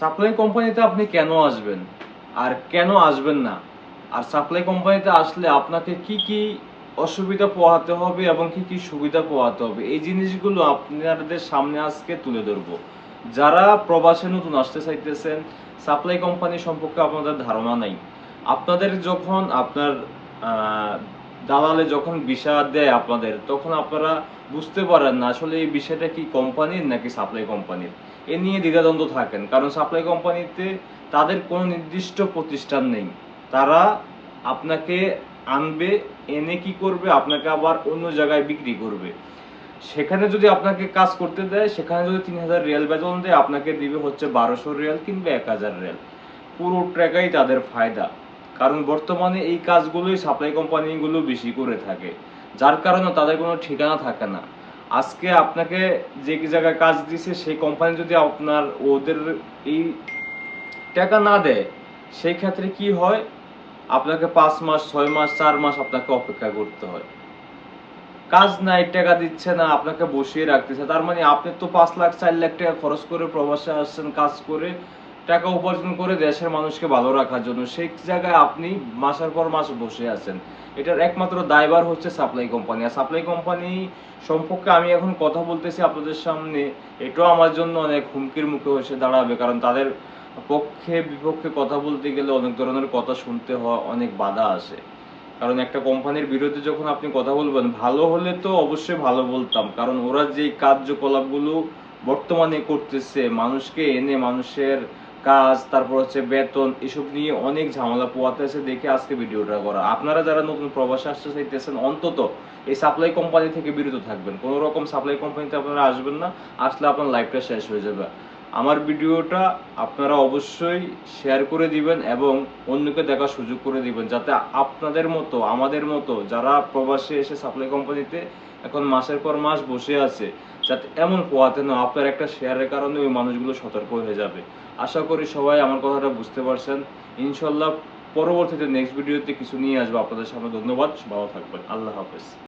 Supply কোম্পানিতে আপনি কেন আসবেন? আর কেন আসবেন না? আর সাপ্লাই কোম্পানিতে আসলে আপনাকে কি কি অসুবিধা পোহাতে হবে এবং কি কি সুবিধা পোহাতে হবে? এই জিনিসগুলো আপনাদের সামনে আজকে তুলে ধরবো। যারা প্রবাসে নতুন আসতে চাইতেছেন, সাপ্লাই কোম্পানি সম্পর্কে আপনাদের ধারণা নাই। আপনাদের যখন আপনার দালালে যখন ভিসা দেয় আপনাদের, তখন আপনারা বুঝতে পারেন না আসলে এই বিষয়টা কি কোম্পানির নাকি সাপ্লাই কোম্পানির এ নিয়ে দ্বিধাদ্বন্দ্ব থাকেন, কারণ সাপ্লাই কোম্পানিতে তাদের কোনো নির্দিষ্ট প্রতিষ্ঠান নেই। তারা আপনাকে আনবে, এনে কি করবে, আপনাকে আবার অন্য জায়গায় বিক্রি করবে। সেখানে যদি আপনাকে কাজ করতে দেয়, সেখানে যদি তিন হাজার রিয়াল বেতন দেয়, আপনাকে দিবে হচ্ছে বারোশো রিয়াল কিংবা এক হাজার রিয়াল। পুরো টাকাই তাদের ফায়দা। কারণ বর্তমানে এই কাজগুলোই সাপ্লাই কোম্পানিগুলো বেশি করে থাকে, যার কারণে তাদের কোনো ঠিকানা থাকে না। আজকে আপনাকে যে জায়গায় কাজ দিছে, সেই কোম্পানি যদি আপনার ওদের এই টাকা না দেয়, সেই ক্ষেত্রে কি হয়? আপনাকে পাঁচ মাস, ছয় মাস, চার মাস আপনাকে অপেক্ষা করতে হয়। কাজ নাই, টাকা দিচ্ছে না, আপনাকে বসিয়ে রাখতেছে। তার মানে আপনি তো পাঁচ লাখ, চার লাখ টাকা খরচ করে প্রবাসে আসছেন, কাজ করে টাকা উপার্জন করে দেশের মানুষকে ভালো রাখার জন্য, সেই জায়গায় আপনি মাসের পর মাস বসে আছেন। এটার একমাত্র দায়বার হচ্ছে সাপ্লাই কোম্পানি আর সাপ্লাই কোম্পানি সম্পর্কে আমি এখন কথা বলতেছি আপনাদের সামনে। এটাও আমার জন্য অনেক হুমকির মুখে এসে দাঁড়াবে, কারণ তাদের পক্ষে বিপক্ষে কথা বলতে গেলে অনেক ধরনের কথা শুনতে হয় অনেক বাধা আসে। কারণ একটা কোম্পানির বিরুদ্ধে যখন আপনি কথা বলবেন, ভালো হলে তো অবশ্যই ভালো বলতাম, কারণ ওরা যে কার্যকলাপগুলো বর্তমানে করতেছে, মানুষকে এনে মানুষের কাজ, তারপর হচ্ছে বেতন, এসব নিয়ে অনেক ঝামেলা পোয়াতেছে দেখে আজকে ভিডিওটা করা। আপনারা যারা নতুন প্রবাসে আসতে চাইতেছেন, অন্তত এই সাপ্লাই কোম্পানি থেকে বিরত থাকবেন। কোনো রকম সাপ্লাই কোম্পানিতে আপনারা আসবেন না, আসলে আপনার লাইফটা শেষ হয়ে যাবে। আমার ভিডিওটা আপনারা অবশ্যই শেয়ার করে দিবেন এবং অন্যকে দেখার সুযোগ করে দিবেন, যাতে আপনাদের মতো, আমাদের মতো যারা প্রবাসে এসে সাপ্লাই কোম্পানিতে এখন মাসের পর মাস বসে আছে, যাতে এমন পোয়াতে না আপনার একটা শেয়ারের কারণে ওই মানুষগুলো সতর্ক হয়ে যাবে। আশা করি সবাই আমার কথাটা বুঝতে পারছেন। ইনশাল্লাহ পরবর্তীতে নেক্সট ভিডিওতে কিছু নিয়ে আসব। আপনাদের সামনে ধন্যবাদ। ভালো থাকবেন। আল্লাহ হাফেজ।